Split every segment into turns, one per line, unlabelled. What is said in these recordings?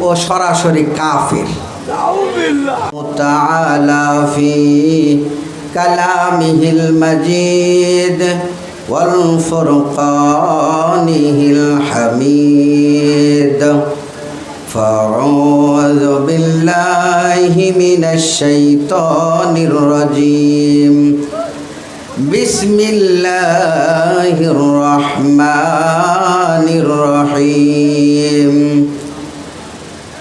ও সরাসরি কাফের تعالى في كلامه المجيد والفرقانه الحميد فأعوذ بالله من الشيطان الرجيم بسم الله الرحمن الرحيم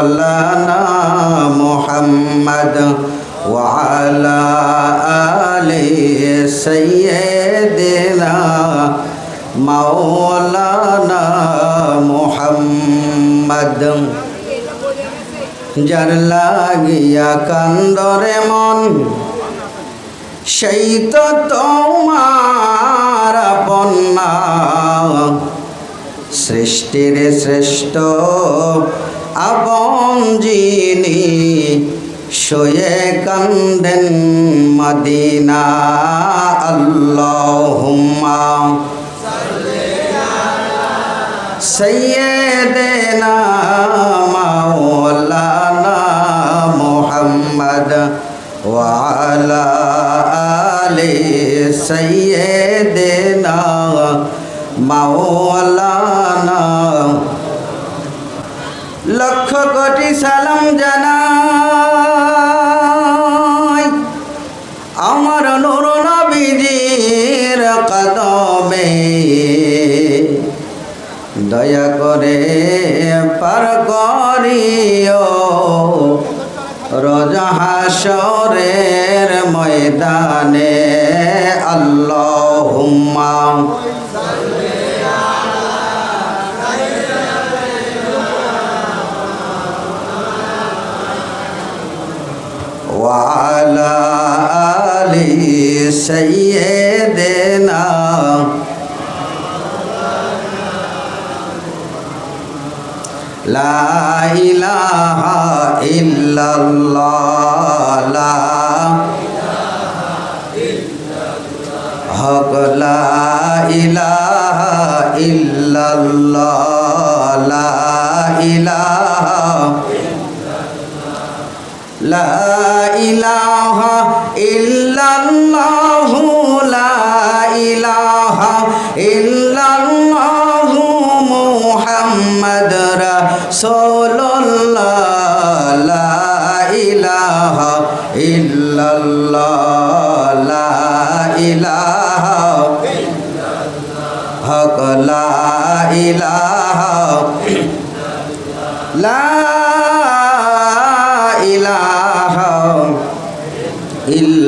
مولانا محمد وعلى آل سيدنا مولانا محمد যার লাগিয়া কান্দরে মন সেই তো তোমার আপনা সৃষ্টির শ্রেষ্ঠ আপন যিনি শোয়ে কান্দেন মদিনা আল্লাহুম্মা। সৈয়দেনা মাওলানা মুহাম্মদ ওয়ালা আলি সৈয়দেনা মাওলানা লক্ষ কোটি সালাম জানাই। আমার নুর নবীজির কদমে। দয়া করে পার করিও। রোজা হাসরের ময়দানে। আল্লাহুম্মা وعلى آل سيدنا لا إله إلا الله لا حق لا إله إلا الله لا إله লা ইলাহা ইল্লাল্লাহু লা ইলাহা ইল্লাল্লাহু মুহাম্মদ রাসূলুল্লাহ। লা ইলাহা ইল্লাল্লাহ। লা ইলাহা হক। লা লা ইলাহা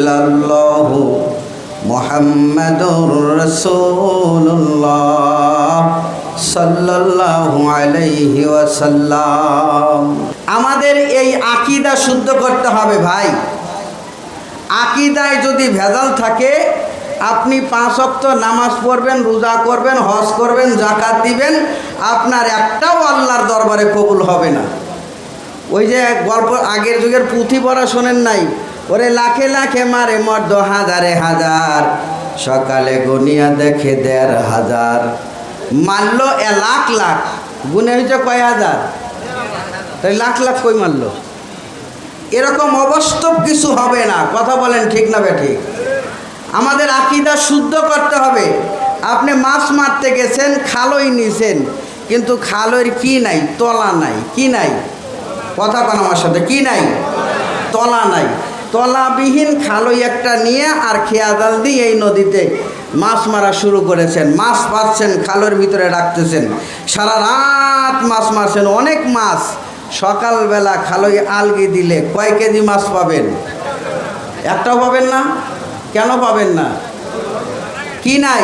ইল্লাল্লাহু মুহাম্মাদুর রাসূলুল্লাহ সাল্লাল্লাহু আলাইহি ওয়াসাল্লাম। আমাদের এই আকীদা শুদ্ধ করতে হবে ভাই। আকিদায় যদি ভেজাল থাকে, আপনি পাঁচ অক্ত নামাজ পড়বেন, রোজা করবেন, হজ করবেন জাকাত দিবেন, আপনার একটাও আল্লাহর দরবারে কবুল হবে না। ওই যে গল্প আগের যুগের পুঁথি পড়া শোনেন নাই? ওরে লাখে লাখে মারে মর্দ হাজারে হাজার। সকালে গুনিয়া দেখে দেড় হাজার। মারল এ লাখ লাখ। গুনে হয়েছে কয় হাজার? তাই লাখ লাখ কই মারলো? এরকম অবাস্তব কিছু হবে না। কথা বলেন ঠিক না ঠিক আমাদের আকিদা শুদ্ধ করতে হবে। আপনি মাছ মারতে গেছেন, খালই নিছেন, কিন্তু খালইর কি নাই? তলা নাই। কি নাই? কথা কোন আমার সাথে। কি নাই? তলা নাই। তলাবিহীন খালই একটা নিয়ে আর খেয়া জাল দিয়ে এই নদীতে মাছ মারা শুরু করেছেন। মাছ পাচ্ছেন, খালের ভিতরে রাখতেছেন। সারা রাত মাছ মারছেন, অনেক মাছ। সকালবেলা খালই আলগি দিলে কয় কেজি মাছ পাবেন? একটাও পাবেন না? কেন পাবেন না? কি নাই?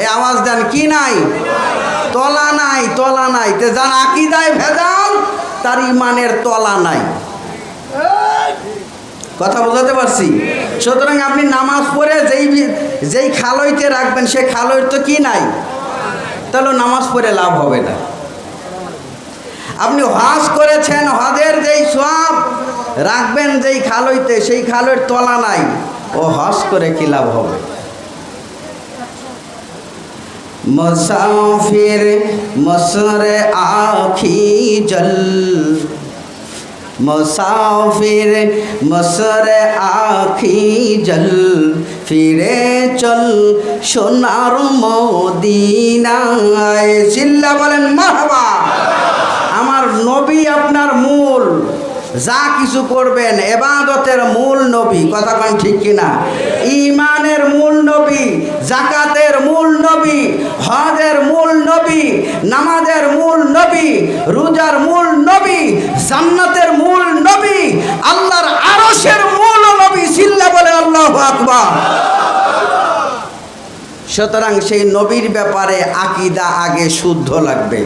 এই আওয়াজ দেন, কি নাই? তলা নাই তলা নাই। তে যার আকিদায় ভেজাল, তার ইমানের তলা নাই। কথা বোঝাতে পারছি? সুতরাং আপনি নামাজ পড়ে যেই যেই খালইতে রাখবেন সে খালইর তো কি নাই? তাহলে নামাজ পড়ে লাভ হবে না। আপনি হজ করেছেন, হজের যেই সব রাখবেন যেই খালইতে, সেই খালইর তলা নাই। ও হজ করে কি লাভ হবে? মুসাফির মসরে আখি জল মুসাফির মসর আখি জল, ফিরে চল সোনার মদিনায়। চিল্লা বলেন, মারহাবা। আমার নবী আপনার মূল। যা কিছু করবেন, এবাদতের মূল নবী, কথা কন ঠিক কিনা? ইমানের মূল নবী জাকাতের মূল নবী, হজের মূল নবী, নামাজের মূল নবী, রোজার মূল নবী, জান্নাতের মূল নবী, আল্লাহর আরশের মূল নবী সিল্লা বলে আল্লাহ আকবার। সুতরাং সেই নবীর ব্যাপারে আকিদা আগে শুদ্ধ লাগবে।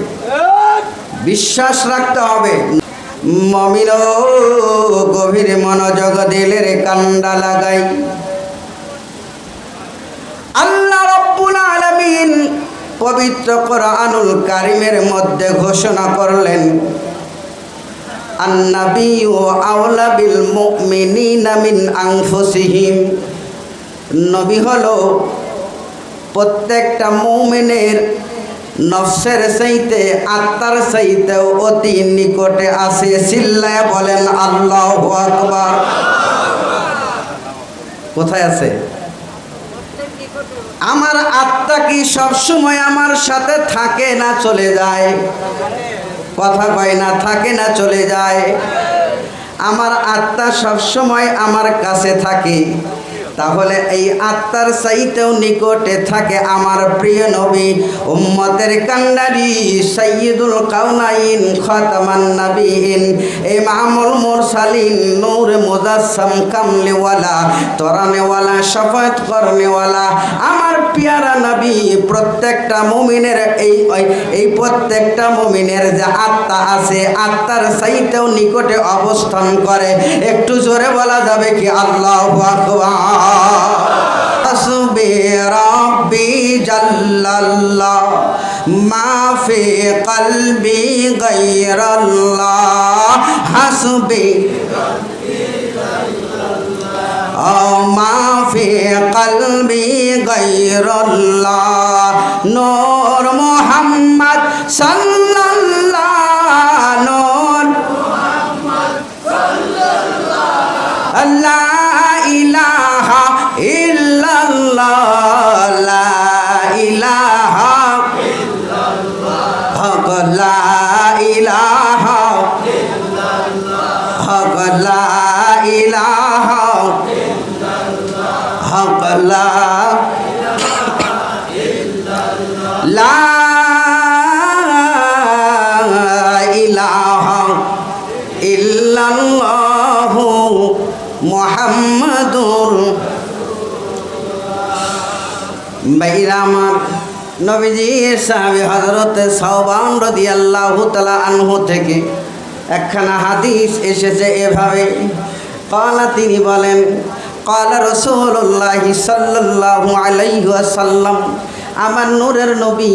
বিশ্বাস রাখতে হবে। মমিল গভীর মনোযোগ দিলের কান্ডা লাগাই। আল্লাহ রব্বুল আলামিন পবিত্র কোরআনুল কারিমের মধ্যে ঘোষণা করলেন প্রত্যেকটা মুমিনের নফসের চাইতে আত্মার চাইতেও অতি নিকটে আসে চিল্লায় বলেন, আল্লাহ আকবার। কোথায় আছে? আমার আত্মা কি সবসময় আমার সাথে থাকে না চলে যায়? কথা কয় না, থাকে না চলে যায়। আমার আত্মা সবসময় আমার কাছে থাকে। তাহলে এই আত্মার চাইতেও নিকটে থাকে আমার প্রিয় নবী, উম্মতের কান্ডারি সৈয়দুল কাউনাইন খতামান নবীন ইমামুল মুরসালিন, নূর মুজাসসাম কামলিওয়ালা, তরানেওয়ালা, শফাত করনেওয়ালা। আমার পিয়ারা নবী, প্রত্যেকটা মুমিনের এই এই প্রত্যেকটা মুমিনের যে আত্মা আছে, আত্মার চাইতেও নিকটে অবস্থান করে। একটু জোরে বলা যাবে কি? আল্লাহ আকবার। হাসবি রাব্বি জাল্লাল্লাহ মা ফি কলবি গায়রাল্লাহ, হাসবি মা ফি কলবি গায়রাল্লাহ, নূর মুহাম্মদ সাল্লাল্লাহ ইলাহা হক লা ইলাহা হক লা লা ইলাহা ইল্লাল্লাহু মুহাম্মাদুর নবীজি সাহাবী হযরত সাওবান রাদিয়াল্লাহু তাআলা আনহু থেকে একখানা হাদিস এসেছে এভাবে। কালা তিনি বলেন কালা রসুল্লাহ সাল্লাল্লাহু আলাইহি ওয়াসাল্লাম, আমার নূরের নবী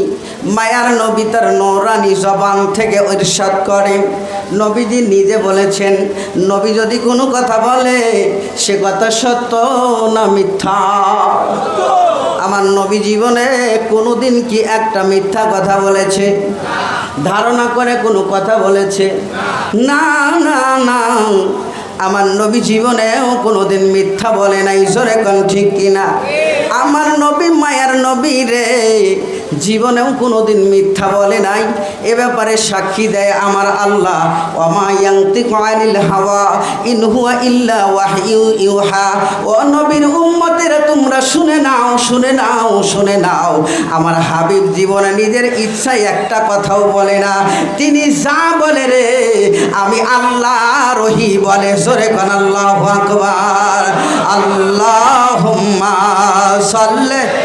মায়ার নবী তার নৌরানি জবান থেকে ইরশাদ করে নবীজি নিজে বলেছেন, নবী যদি কোনো কথা বলে, সে কথা সত্য না মিথ্যা? আমার নবী জীবনে কোনো দিন কি একটা মিথ্যা কথা বলেছে? ধারণা করে কোনো কথা বলেছে? না না না। আমার নবী জীবনেও কোনোদিন মিথ্যা বলে না ঈশ্বরে কোন ঠিক কিনা? আমার নবী, মায়ার নবী রে। জীবনেও কোনোদিন মিথ্যা বলে নাই। এ ব্যাপারে সাক্ষী দেয় আমার আল্লাহ। ও তোমরা শুনে নাও শুনে নাও শুনে নাও। আমার হাবিব জীবনে নিজের ইচ্ছায় একটা কথাও বলে না। তিনি যা বলে রে, আমি আল্লাহ রহি বলে। সরে কন, আল্লাহ আকবার। আল্লাহ সাল্লে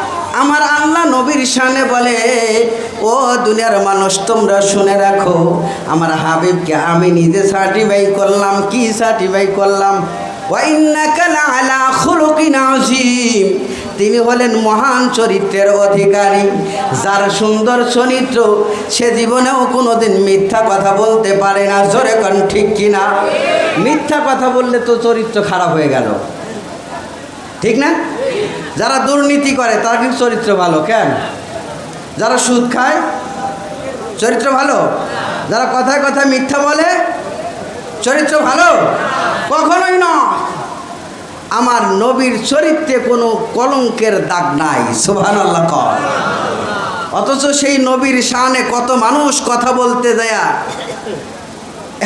আমার আল্লাহ নবীর শানে বলে, ও দুনিয়ার মানুষ, তোমরা শুনে রাখো, আমার হাবিবকে আমি নিজে সার্টিফাই করলাম। কি সার্টিফাই করলাম? তিনি হলেন মহান চরিত্রের অধিকারী, যার সুন্দর চরিত্র সে জীবনেও কোনোদিন মিথ্যা কথা বলতে পারে না। জোরে কন, ঠিক কিনা? মিথ্যা কথা বললে তো চরিত্র খারাপ হয়ে গেল। ঠিক না? যারা দুর্নীতি করে, তার কিন্তু চরিত্র ভালো, কেন? যারা সুদ খায়, চরিত্র ভালো? যারা কথায় কথায় মিথ্যা বলে, চরিত্র ভালো? কখনোই নয় আমার নবীর চরিত্রে কোনো কলঙ্কের দাগ নাই আল্লাহ অথচ সেই নবীর শানে কত মানুষ কথা বলতে দেয়া,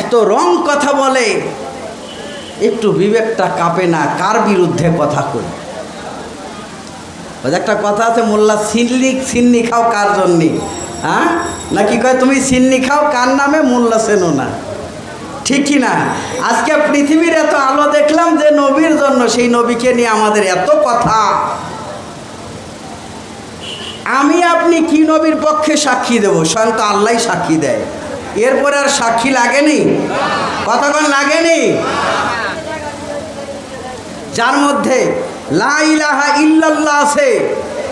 এত রং কথা বলে, একটু বিবেকটা কাঁপে না, কার বিরুদ্ধে কথা কই ওই একটা কথা আছে, মোল্লা, সিন্নি সিন্নি খাও কার জন্যে? হ্যাঁ? নাকি কয়, তুমি সিন্নি খাও কার নামে? মোল্লা চেনো না। ঠিক কি না? আজকে পৃথিবীর এত আলো দেখলাম যে নবীর জন্য, সেই নবীকে নিয়ে আমাদের এত কথা। আমি আপনি কি নবীর পক্ষে সাক্ষী দেব? স্বয়ং তো আল্লাহ সাক্ষী দেয়। এরপরে আর সাক্ষী লাগেনি? কতক্ষণ লাগেনি? যার মধ্যে লা ইলাহা ইল্লাল্লাহ আছে।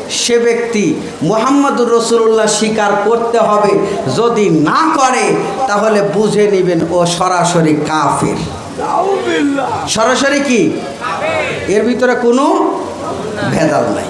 সে ব্যক্তি মোহাম্মদুর রসুল্লাহ স্বীকার করতে হবে। যদি না করে তাহলে বুঝে নেবেন ও সরাসরি কাফের। সরাসরি কি? এর ভিতরে কোনো ভেদাল নাই।